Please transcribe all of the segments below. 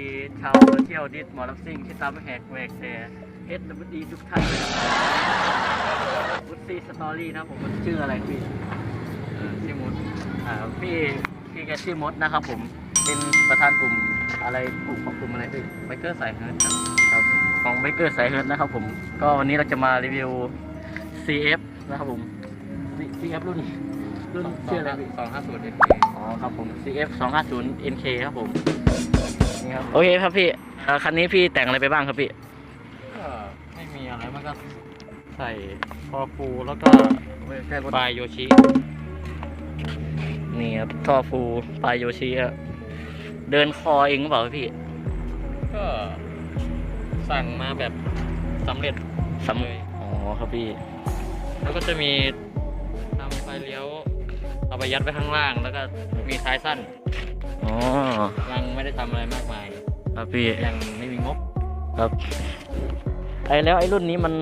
ีชาวโซเชียลดิสหมอลับซิ่งที่ตามแหกแหวกแต่เอสดับดีทุกท่านเลยวุฒิสตอรี่นะผมมันชื่ออะไรพี่ชื่อมดอ่าพี่พี่แกชื่อมดนะครับผมเป็นประธานกลุ่มอะไรกลุ่มของกลุ่มอะไรพี่ไบเกอร์สายเฮิร์ตครับของไบเกอร์สายเฮิร์ตนะครับผมก็วันนี้เราจะมารีวิว CF นะครับผม CF รุ่นรุ่นชื่ออะไรพี่สองห้าศูนย์เอ็นอ๋อครับผม CF 250 NK ครับผม นี่ครับโอเคครับพี่เอ่อคันนี้พี่แต่งอะไรไปบ้างครับพี่ ก็ไม่มีอะไรมันก็ใส่คอฟูแล้วก็แค่รถปลายโยชิ นี่ครับท่อฟูปลายโยชิครับเดินคอเองหรือเปล่าพี่ก็สั่งมาแบบสำเร็จสำเลยอ๋อครับพี่ แล้วก็จะมีทำไฟเลี้ยวเอาไปยัดไว้ข้างล่าง แล้วก็มีท้ายสั้น อ๋อยังไม่ได้ทำอะไรมากมาย ครับพี่ยังไม่มีงบครับไอ้แล้วไอ้รุ่นนี้มัน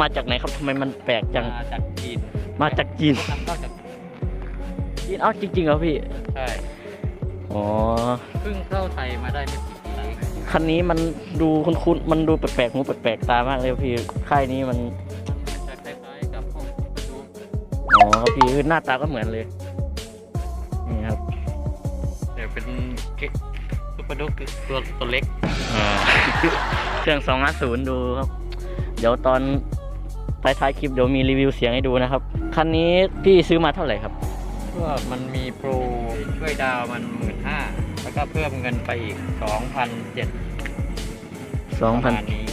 มาจากไหนครับทำไมมันแปลกจัง มาจากจีนมาจากจีน นำเข้าจากจีนเอ้าจริงๆเหรอพี่ ใช่อ๋อ เพิ่งเข้าไทยมาได้ไม่กี่ปีเองคันนี้มันดูคุ้นๆ มันดูแปลกๆหูแปลกๆตามากเลยพี่ ค่ายนี้มันจะคล้ายๆกับพวกประตูอ๋อครับพี่คือหน้าตาก็เหมือนเลยนี่ครับ เดี๋ยวเป็นเกซุปเปอร์ดุกตัวตัวเล็กอ่าเครื่อง 250 ดูครับ เดี๋ยวตอนท้ายท้ายๆคลิปเดี๋ยวมีรีวิวเสียงให้ดูนะครับ คันนี้พี่ซื้อมาเท่าไหร่ครับก็มันมีโปรช่วยดาวมันหมื่นห้าแล้วก็เพิ่มเงินไปอีกสองพันเจ็ดประมาณ2,000นี้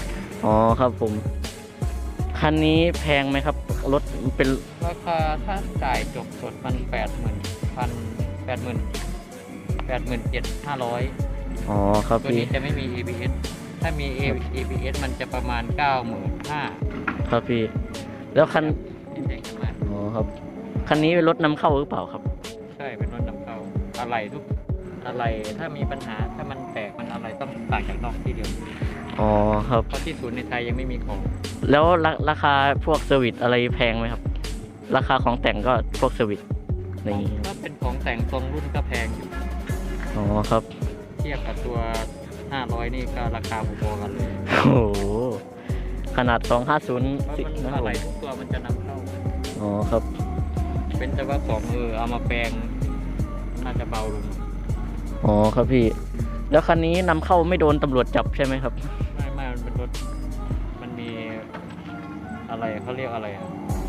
อ๋อครับผม คันนี้แพงไหมครับ รถเป็นราคาถ้าจ่ายจบสดมันแปดหมื่นพันแปดหมื่น แปดหมื่นเจ็ดห้าร้อยอ๋อครับตัวพี่นี้จะไม่มี ABS ถ้ามี ABS มันจะประมาณเก้าหมื่นห้าครับพี่ แล้วคันที่แพงมากอ๋อครับคันนี้เป็นรถนำเข้าหรือเปล่าครับ ใช่เป็นรถนำเข้าอะไรทุกอะไรถ้ามีปัญหาถ้ามันแตกมันอะไรต้องสั่งจากนอกที่เดียวอ๋อครับ เพราะที่ศูนย์ในไทยยังไม่มีของแล้วราราคาพวกเซอร์วิสอะไรแพงไหมครับ ราคาของแต่งก็พวกเซอร์วิสนี่ถ้าเป็นของแต่งตรงรุ่นก็แพงอยู่ อ๋อครับ เทียบกับตัว 500 นี่ก็ราคาพอๆกันเลยโอ้โหขนาด 250เพราะสิมันนะครัอะบไรทุกตัวมันจะนำเข้า อ๋อครับ เป็นแต่ว่าของเออเอามาแปลง น่าจะเบาลงอ๋อครับพี่ แล้วคันนี้นำเข้าไม่โดนตำรวจจับใช่ไหมครับ ไม่ไม่มันเป็นรถมันมีอะไรเขาเรียกอะไรอะ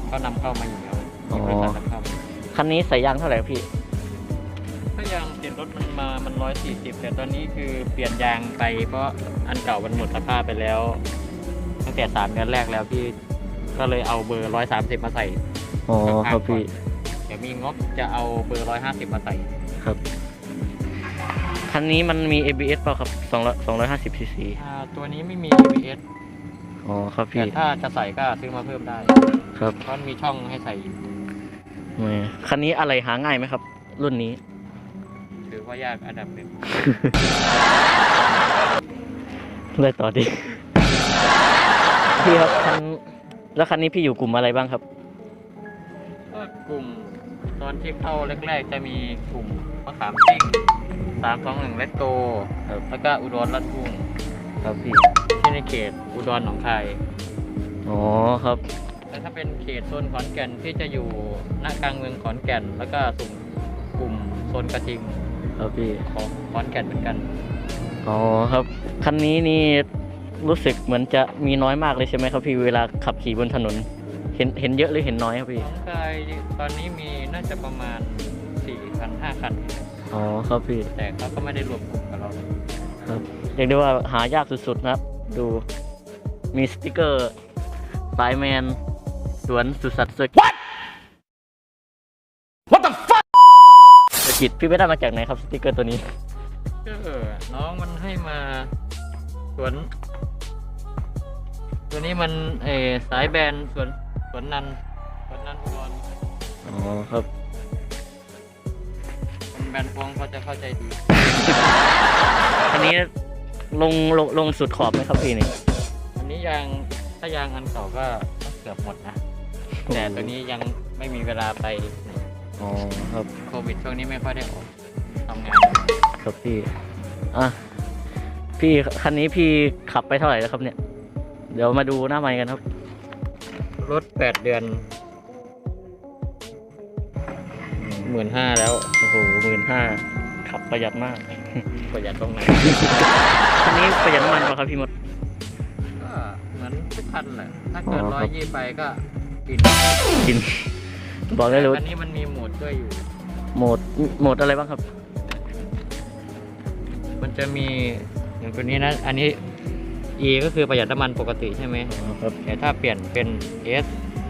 เขานำเข้ามาอยู่แล้วอ๋อมีบริษัทนำเข้ามาคันนี้ใส่ยางเท่าไหร่พี่ถ้ายางเปลี่ย นรถมันมา มันร้อยสี่สิบแต่ตอนนี้คือเปลี่ยนยางไป เพราะอันเก่ามันหมดสภาพไปแล้ว ตั้งแต่สามเดือนแรกแล้วพี่ ก็เลยเอาเบอร์ร้อยสามสิบมาใส่อ๋อครับพี่ เดี๋ยวมีงบจะเอาเบอร์ร้อยห้าสิบมาใส่ครับ คันนี้มันมี ABS เปล่าครับ200 250 cc อ่าตัวนี้ไม่มี ABS อ๋อครับแต่พี่ ถ้าจะใส่ก็ซื้อมาเพิ่มได้ ครับเพราะมันมีช่องให้ใส่อยู่แหมคันนี้อะไรหาง่ายไหมครับ รุ่นนี้ถือ ว่ายากอันดับหนึ่งเลยต่อดิพี่ครับคันแล้วคันนี้พี่อยู่กลุ่มอะไรบ้างครับ ก็กลุ่มตอนที่เข้าแรกๆ จะมีกลุ่มมะขามซิ่งสามสองหนึ่งเลตโตครับแล้วก็อุดรลัดทุ่งครับพี่ที่ในเขตอุดรหนองคายอ๋อครับแต่ถ้าเป็นเขตโซนขอนแก่นที่จะอยู่ณกลางเมืองขอนแก่น แล้วก็สุ่มกลุ่มโซนกระทิง ครับพี่ ของขอนแก่นเหมือนกัน อ๋อครับ คันนี้นี่รู้สึกเหมือนจะมีน้อยมากเลยใช่ไหมครับพี่เวลาขับขี่บนถนน เห็นเห็นเยอะหรือเห็นน้อยครับพี่หนองคายตอนนี้มีน่าจะประมาณ4คัน5คัน อ๋อครับพี่ แต่เขาก็ไม่ได้รวมกลุ่มกับเราครับเรียกได้ว่าหายากสุดๆนะครับ ดูมีสติกเกอร์สายแมนสวนสุดสัตว์เซอ กิตพี่ไปได้มาจากไหนครับสติกเกอร์ตัวนี้ก็น้องมันให้มาสวน ตัวนี้มันเออสายแบนสวนสวนนันสวนนันอุดรอ๋อครับคนแบนพวงเขาจะเข้าใจดี อันนี้ลงลงลงสุดขอบไหมครับพี่นี่อันนี้ยางถ้ายางอันเก่าก็เกือบหมดนะแต่ตัวนี้ยังไม่มีเวลาไปอ๋อ ครับโควิดช่วงนี้ไม่ค่อยได้ออกทำงานครับพี่อะพี่คันนี้พี่ขับไปเท่าไหร่แล้วครับเนี่ย เดี๋ยวมาดูหน้าไมค์กันครับ รถแปดเดือนหมื่นห้าแล้วโอ้โหหมื่นห้าขับประหยัดมาก ประหยัดตรงไหนคันนี้ประหยัดน้ำมันป่ะครับพี่มดก็เหมือนทุกคันแหละถ้าเกิดอ๋อร้คอรัยบยี่ไปก็กินกิน บอกได้เลยอัว่านนี้มันมีโหมดด้วยอยู่ โหมดโหมดอะไรบ้างครับ มันจะมีอย่างตัวนี้นะ อันนี้ E ก็คือประหยัดน้ำมันปกติใช่ไหมอ๋อครับแต่ถ้าเปลี่ยนเป็น S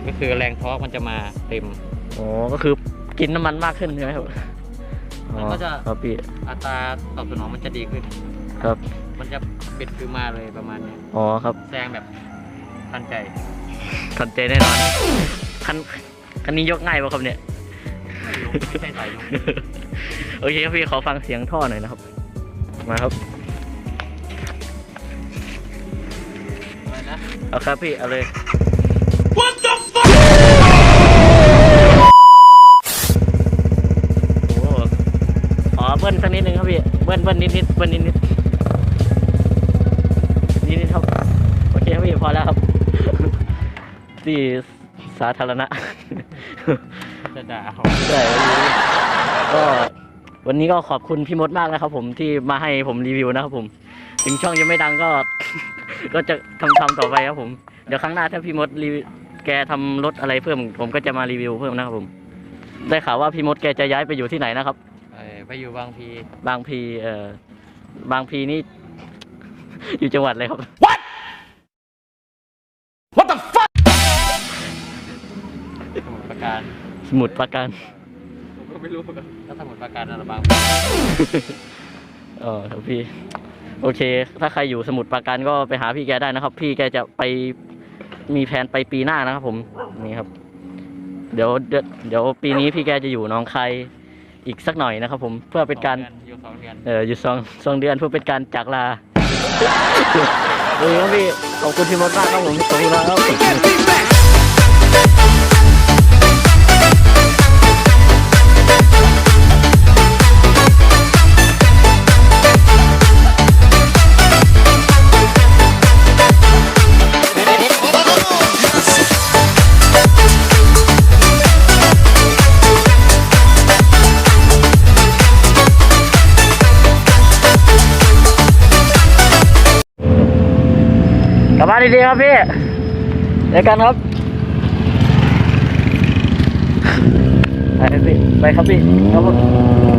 ก็คือแรงทอร์กมันจะมาเต็มอ๋อก็คือกินน้ำมันมากขึ้นใช่ไหมครับมันก็จะอ๋อครับพี่อัตราตอบสนองมันจะดีขึ้น ครับ มันจะปิดคือมาเลยประมาณเนี้ยอ๋อครับแซงแบบทันใจทันใจแน่นอนคัน คันนี้ยกง่ายป่ะครับเนี่ย ไม่รู้ไม่ใช่สายยกโอเคครับพี่ขอฟังเสียงท่อหน่อยนะครับ มาครับอะไรนะเอาครับพี่ เอาเลยโอ้ขอเบิ้ลสักนิดนึงครับพี่ เบิ้ลเบิ้ลนิดนิดเบิ้ลนิดนิดนิดนิดครับ โอเคครับพี่พอแล้วครับที่สาธารณะจะ ด่าเขาใช่ก็วันนี้ก็ขอบคุณพี่มดมากนะครับ ผมที่มาให้ผมรีวิวนะครับผม ถึงช่องยังไม่ดังก็ ก็จะทำทำต่อไปครับผม เดี๋ยวครั้งหน้าถ้าพี่มดรีวิวแกทำรถอะไรเพิ่ม ผมก็จะมารีวิวเพิ่มนะครับผม ได้ข่าวว่าพี่มดแกจะย้ายไปอยู่ที่ไหนนะครับ เอ่อไปอยู่บางพีบางพีเอ่อบางพีนี่ อยู่จังหวัดอะไรครับ สมุทรปราการ สมุทรปราการ ผมก็ไม่รู้ก็สมุทรปราการอะไรบาง เออครับพี่ โอเค ถ้าใครอยู่สมุทรปราการก็ไปหาพี่แกได้นะครับ พี่แกจะไปมีแผนไปปีหน้านะครับผมนี่ครับ เดี๋ยวเดี๋ยวเดี๋ยวปีนี้พี่แกจะอยู่หน้องคายอีกสักหน่อยนะครับ ผมเพื่อเป็นการสองดือนอยู่สองเดือนเอออยู่สองสองเดือนเพื่อเป็นการจากลาโอเคครับพี่ขอบคุณพี่มดมากครับผมขอบคุณครับกลับบ้าน ดีๆครับพี่เจอกันครับ ไปครับพี่ไปครับพี่ครับผม